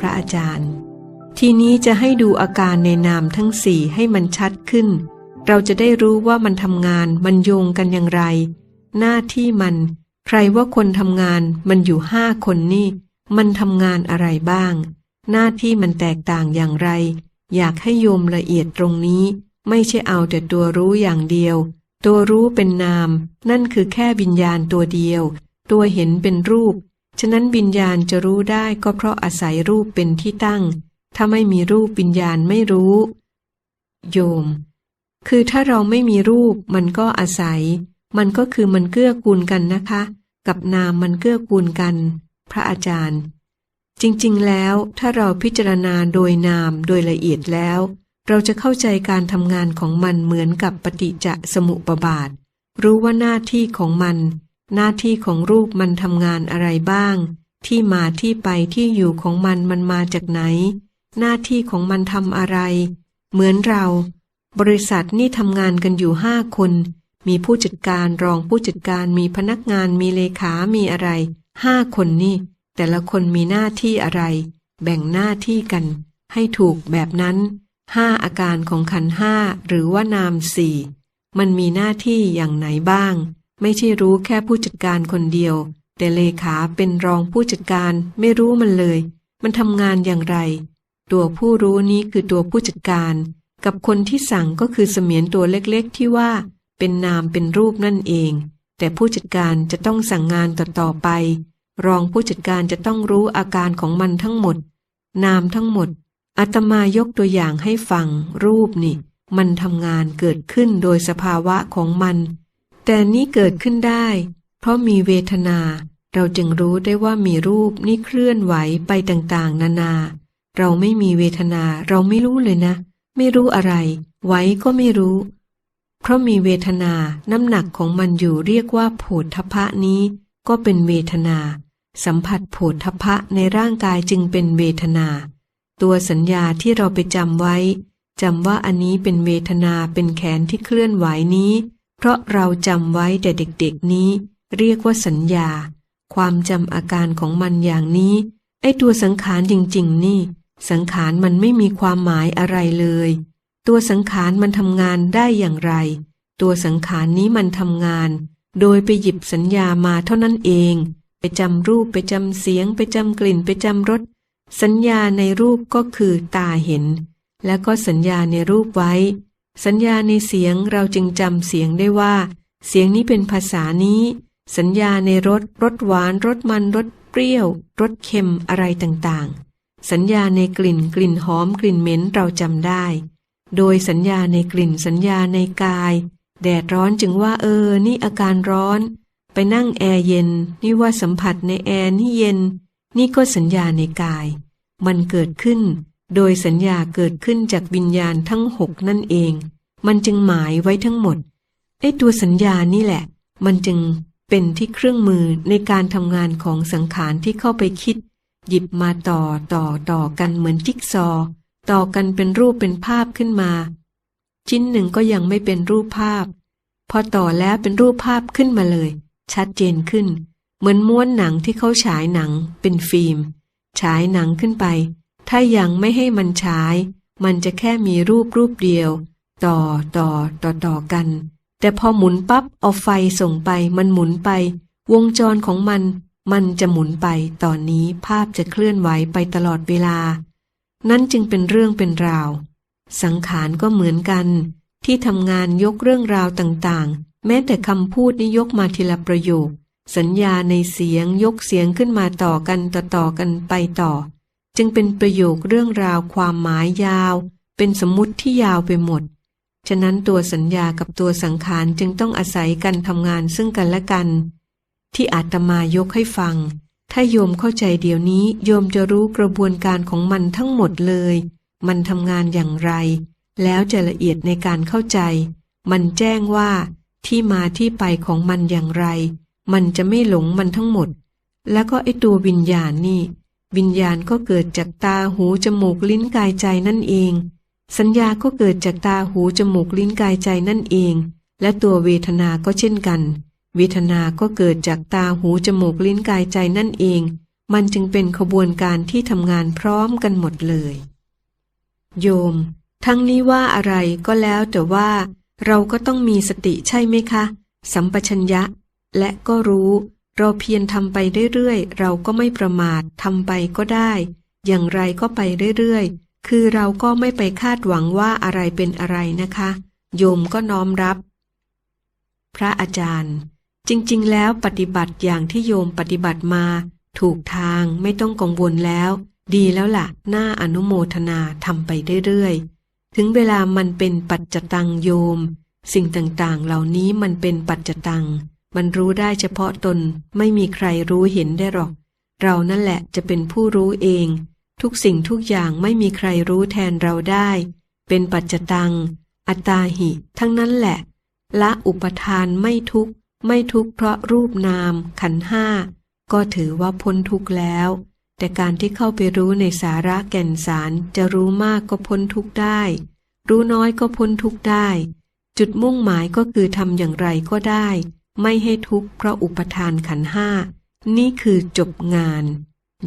พระอาจารย์ ทีนี้จะให้ดูอาการในนามทั้งสี่ให้มันชัดขึ้น เราจะได้รู้ว่ามันทำงานมันโยงกันอย่างไร หน้าที่มัน ใครว่าคนทำงานมันอยู่ห้าคนนี่ มันทำงานอะไรบ้าง หน้าที่มันแตกต่างอย่างไร อยากให้โยมละเอียดตรงนี้ ไม่ใช่เอาแต่ตัวรู้อย่างเดียว ตัวรู้เป็นนาม นั่นคือแค่วิญญาณตัวเดียว ตัวเห็นเป็นรูป ฉะนั้นวิญญาณจะรู้ได้ก็เพราะอาศัยรูปเป็นที่ตั้ง ถ้าไม่มีรูปวิญญาณไม่รู้ โยม คือถ้าเราไม่มีรูปมันก็อาศัย มันก็คือมันเกื้อกูลกันนะคะ กับนามมันเกื้อกูลกัน พระอาจารย์ จริงๆ แล้วถ้าเราพิจารณาโดยนามโดยละเอียดแล้ว เราจะเข้าใจการทำงานของมันเหมือนกับปฏิจจสมุปบาท รู้ว่าหน้าที่ของมัน หน้าที่ของรูปมันทำงานอะไรบ้าง ที่มาที่ไปที่อยู่ของมันมันมาจากไหน หน้าที่ของมันทำอะไร เหมือนเรา บริษัทนี่ทำงานกันอยู่ห้าคน มีผู้จัดการรองผู้จัดการมีพนักงานมีเลขามีอะไรห้าคนนี่ แต่ละคนมีหน้าที่อะไร แบ่งหน้าที่กัน ให้ถูกแบบนั้นห้าอาการของขันห้าหรือว่านามสี่มันมีหน้าที่อย่างไหนบ้าง ไม่ใช่รู้แค่ผู้จัดการคนเดียว แต่เลขาเป็นรองผู้จัดการไม่รู้มันเลย มันทำงานอย่างไร ตัวผู้รู้นี้คือตัวผู้จัดการ กับคนที่สั่งก็คือเสมียนตัวเล็กๆ ที่ว่าเป็นนามเป็นรูปนั่นเอง แต่ผู้จัดการจะต้องสั่งงานต่อๆไป รองผู้จัดการจะต้องรู้อาการของมันทั้งหมด นามทั้งหมดอาตมายกตัวอย่างให้ฟังรูปนี่ มันทำงานเกิดขึ้นโดยสภาวะของมัน แต่นี้เกิดขึ้นได้ เพราะมีเวทนา เราจึงรู้ได้ว่ามีรูปนี่เคลื่อนไหวไปต่างๆ นานา เราไม่มีเวทนาเราไม่รู้เลยนะ ไม่รู้อะไรไหวก็ไม่รู้ เพราะมีเวทนาน้ำหนักของมันอยู่เรียกว่าโผฏฐพะนี้ ก็เป็นเวทนา สัมผัสโผฏฐพะในร่างกายจึงเป็นเวทนา ตัวสัญญาที่เราไปจำไว้จำว่าอันนี้เป็นเวทนาเป็นแขนที่เคลื่อนไหวนี้ เพราะเราจำไว้แต่เด็กๆนี้ เรียกว่าสัญญา ความจำอาการของมันอย่างนี้ ไอ้ตัวสังขารจริง ๆ นี่ สังขารมันไม่มีความหมายอะไรเลย ตัวสังขารมันทำงานได้อย่างไร ตัวสังขารนี้มันทำงาน โดยไปหยิบสัญญามาเท่านั้นเอง ไปจำรูปไปจำเสียง ไปจำกลิ่นไปจำรสสัญญาในรูปก็คือตาเห็น แล้วก็สัญญาในรูปไว้ สัญญาในเสียงเราจึงจำเสียงได้ว่า เสียงนี้เป็นภาษานี้ สัญญาในรสรสหวานรสมันรสเปรี้ยวรสเค็มอะไรต่างๆ สัญญาในกลิ่นกลิ่นหอมกลิ่นเหม็นเราจำได้ โดยสัญญาในกลิ่นสัญญาในกาย แดดร้อนจึงว่าเออ นี่อาการร้อน ไปนั่งแอร์เย็น นี่ว่าสัมผัสในแอร์นี่เย็น นี่ก็สัญญาในกาย มันเกิดขึ้น โดยสัญญาเกิดขึ้นจากวิญญาณทั้งหกนั่นเอง มันจึงหมายไว้ทั้งหมด ไอ้ตัวสัญญานี่แหละ มันจึงเป็นที่เครื่องมือในการทำงานของสังขารที่เข้าไปคิด หยิบมาต่อต่อต่อกันเหมือนจิ๊กซอ ต่อกันเป็นรูปเป็นภาพขึ้นมา ชิ้นหนึ่งก็ยังไม่เป็นรูปภาพ พอต่อแล้วเป็นรูปภาพขึ้นมาเลย ชัดเจนขึ้น เหมือนม้วนหนังที่เขาฉายหนังเป็นฟิล์ม ฉายหนังขึ้นไป ถ้ายังไม่ให้มันฉายมันจะแค่มีรูปรูปเดียว ต่อต่อต่อต่อกัน แต่พอหมุนปั๊บเอาไฟส่งไป มันหมุนไป วงจรของมัน มันจะหมุนไป ตอนนี้ภาพจะเคลื่อนไหวไปตลอดเวลา นั่นจึงเป็นเรื่องเป็นราว สังขารก็เหมือนกัน ที่ทำงานยกเรื่องราวต่างๆ แม้แต่คำพูดนี่ยกมาทีละประโยค สัญญาในเสียงยกเสียงขึ้นมาต่อกันต่อต่อกันไปต่อ จึงเป็นประโยคเรื่องราวความหมายยาว เป็นสมมุติที่ยาวไปหมด ฉะนั้นตัวสัญญากับตัวสังขารจึงต้องอาศัยกันทำงานซึ่งกันและกัน ที่อาตมายกให้ฟัง ถ้าโยมเข้าใจเดี๋ยวนี้โยมจะรู้กระบวนการของมันทั้งหมดเลย มันทำงานอย่างไร แล้วจะละเอียดในการเข้าใจ มันแจ้งว่าที่มาที่ไปของมันอย่างไร มันจะไม่หลงมันทั้งหมด แล้วก็ไอตัววิญญาณนี่ วิญญาณก็เกิดจากตาหูจมูกลิ้นกายใจนั่นเอง สัญญาก็เกิดจากตาหูจมูกลิ้นกายใจนั่นเอง และตัวเวทนาก็เช่นกัน เวทนาก็เกิดจากตาหูจมูกลิ้นกายใจนั่นเอง มันจึงเป็นขบวนการที่ทำงานพร้อมกันหมดเลย โยม ทั้งนี้ว่าอะไรก็แล้วแต่ว่า เราก็ต้องมีสติใช่ไหมคะ สัมปชัญญะ และก็รู้ เราเพียรทำไปเรื่อยๆ เราก็ไม่ประมาททำไปก็ได้ อย่างไรก็ไปเรื่อยๆ คือเราก็ไม่ไปคาดหวังว่าอะไรเป็นอะไรนะคะ โยมก็น้อมรับ พระอาจารย์ จริงๆ แล้วปฏิบัติอย่างที่โยมปฏิบัติมา ถูกทางไม่ต้องกังวลแล้ว ดีแล้วล่ะน่าอนุโมทนาทำไปเรื่อยๆ ถึงเวลามันเป็นปัจจตังโยม สิ่งต่างๆ เหล่านี้มันเป็นปัจจตัง มันรู้ได้เฉพาะตนไม่มีใครรู้เห็นได้หรอก เรานั่นแหละจะเป็นผู้รู้เอง ทุกสิ่งทุกอย่างไม่มีใครรู้แทนเราได้ เป็นปัจจตัง อัตตาหิ ทั้งนั้นแหละละอุปทานไม่ทุกข์ไม่ทุกข์เพราะรูปนามขันห้าก็ถือว่าพ้นทุกข์แล้ว แต่การที่เข้าไปรู้ในสาระแก่นสารจะรู้มากก็พ้นทุกข์ได้ รู้น้อยก็พ้นทุกข์ได้ จุดมุ่งหมายก็คือทำอย่างไรก็ได้ ไม่ให้ทุกข์เพราะอุปทานขันห้า นี่คือจบงาน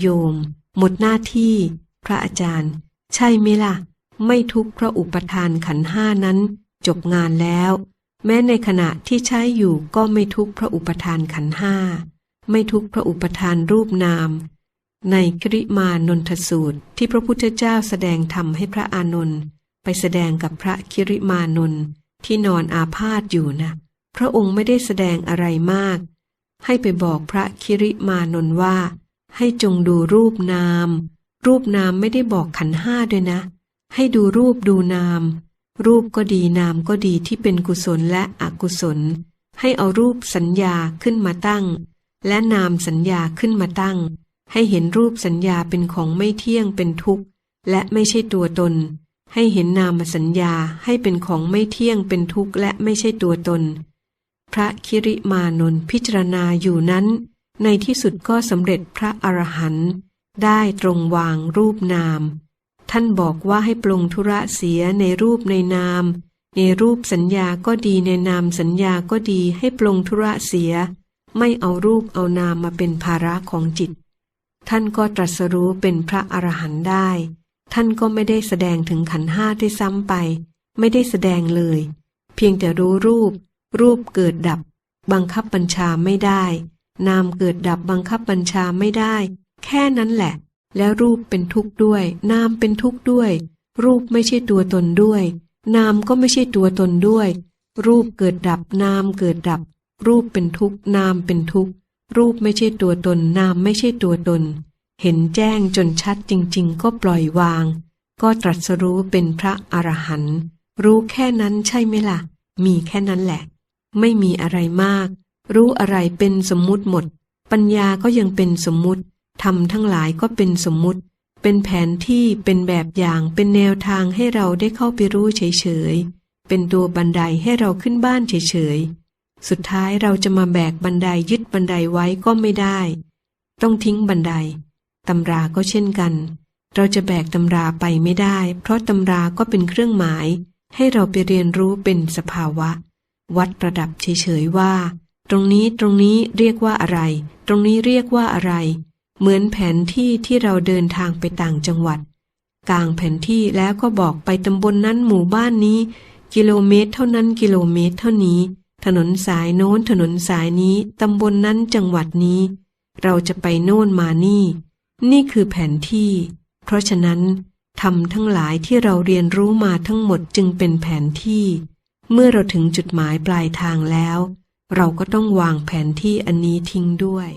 โยม หมดหน้าที่ พระอาจารย์ ใช่ไหมล่ะ ไม่ทุกข์เพราะอุปทานขันห้านั้น จบงานแล้ว แม้ในขณะที่ใช้อยู่ก็ไม่ทุกข์เพราะอุปทานขันห้า ไม่ทุกข์เพราะอุปทานรูปนาม ในคริมานนทสูตรที่พระพุทธเจ้าแสดงธรรมให้พระอานนท์ไปแสดงกับพระคิริมานนท์ที่นอนอาพาธอยู่นะ พระองค์ไม่ได้แสดงอะไรมาก ให้ไปบอกพระคิริมานนว่า ให้จงดูรูปนาม รูปนามไม่ได้บอกขันห้าด้วยนะ ให้ดูรูปดูนาม รูปก็ดีนามก็ดีที่เป็นกุศลและอกุศล ให้เอารูปสัญญาขึ้นมาตั้ง และนามสัญญาขึ้นมาตั้ง ให้เห็นรูปสัญญาเป็นของไม่เที่ยงเป็นทุกข์ และไม่ใช่ตัวตน ให้เห็นนามสัญญาให้เป็นของไม่เที่ยงเป็นทุกข์และไม่ใช่ตัวตน พระคิริมานนพิจารณาอยู่นั้น ในที่สุดก็สำเร็จพระอรหันต์ได้ตรงวางรูปนาม ท่านบอกว่าให้ปลงธุระเสียในรูปในนาม ในรูปสัญญาก็ดีในนามสัญญาก็ดีให้ปลงธุระเสีย ไม่เอารูปเอานามมาเป็นภาระของจิต ท่านก็ตรัสรู้เป็นพระอรหันต์ได้ ท่านก็ไม่ได้แสดงถึงขันห้าด้วยซ้ำไป ไม่ได้แสดงเลย เพียงแต่รู้รูป รูปเกิดดับ บังคับบัญชาไม่ได้ นามเกิดดับบังคับบัญชาไม่ได้ แค่นั้นแหละ แล้วรูปเป็นทุกข์ด้วย นามเป็นทุกข์ด้วย รูปไม่ใช่ตัวตนด้วย นามก็ไม่ใช่ตัวตนด้วย รูปเกิดดับ นามเกิดดับ รูปเป็นทุกข์ นามเป็นทุกข์ รูปไม่ใช่ตัวตน นามไม่ใช่ตัวตน เห็นแจ้งจนชัดจริง ๆ ก็ปล่อยวาง ก็ตรัสรู้เป็นพระอรหันต์รู้แค่นั้นใช่ไหมล่ะ มีแค่นั้นแหละ ไม่มีอะไรมาก รู้อะไรเป็นสมมุติหมด ปัญญาก็ยังเป็นสมมุติทำทั้งหลายก็เป็นสมมุติ เป็นแผนที่เป็นแบบอย่างเป็นแนวทางให้เราได้เข้าไปรู้เฉยๆ เป็นตัวบันไดให้เราขึ้นบ้านเฉยๆ สุดท้ายเราจะมาแบกบันไดยึดบันไดไว้ก็ไม่ได้ ต้องทิ้งบันไดตำราก็เช่นกัน เราจะแบกตำราไปไม่ได้ เพราะตำราก็เป็นเครื่องหมาย ให้เราไปเรียนรู้เป็นสภาวะ วัดระดับเฉยๆว่า ตรงนี้ตรงนี้เรียกว่าอะไร ตรงนี้เรียกว่าอะไร เหมือนแผนที่ที่เราเดินทางไปต่างจังหวัด กลางแผนที่แล้วก็บอกไปตำบลนนั้นหมู่บ้านนี้ กิโลเมตรเท่านั้นกิโลเมตรเท่านี้ ถนนสายโน้นถนนสายนี้ตำบลนนั้นจังหวัดนี้ เราจะไปโน่นมานี่ นี่คือแผนที่ เพราะฉะนั้นทำทั้งหลายที่เราเรียนรู้มาทั้งหมดจึงเป็นแผนที่ เมื่อเราถึงจุดหมายปลายทางแล้ว เราก็ต้องวางแผนที่อันนี้ทิ้งด้วย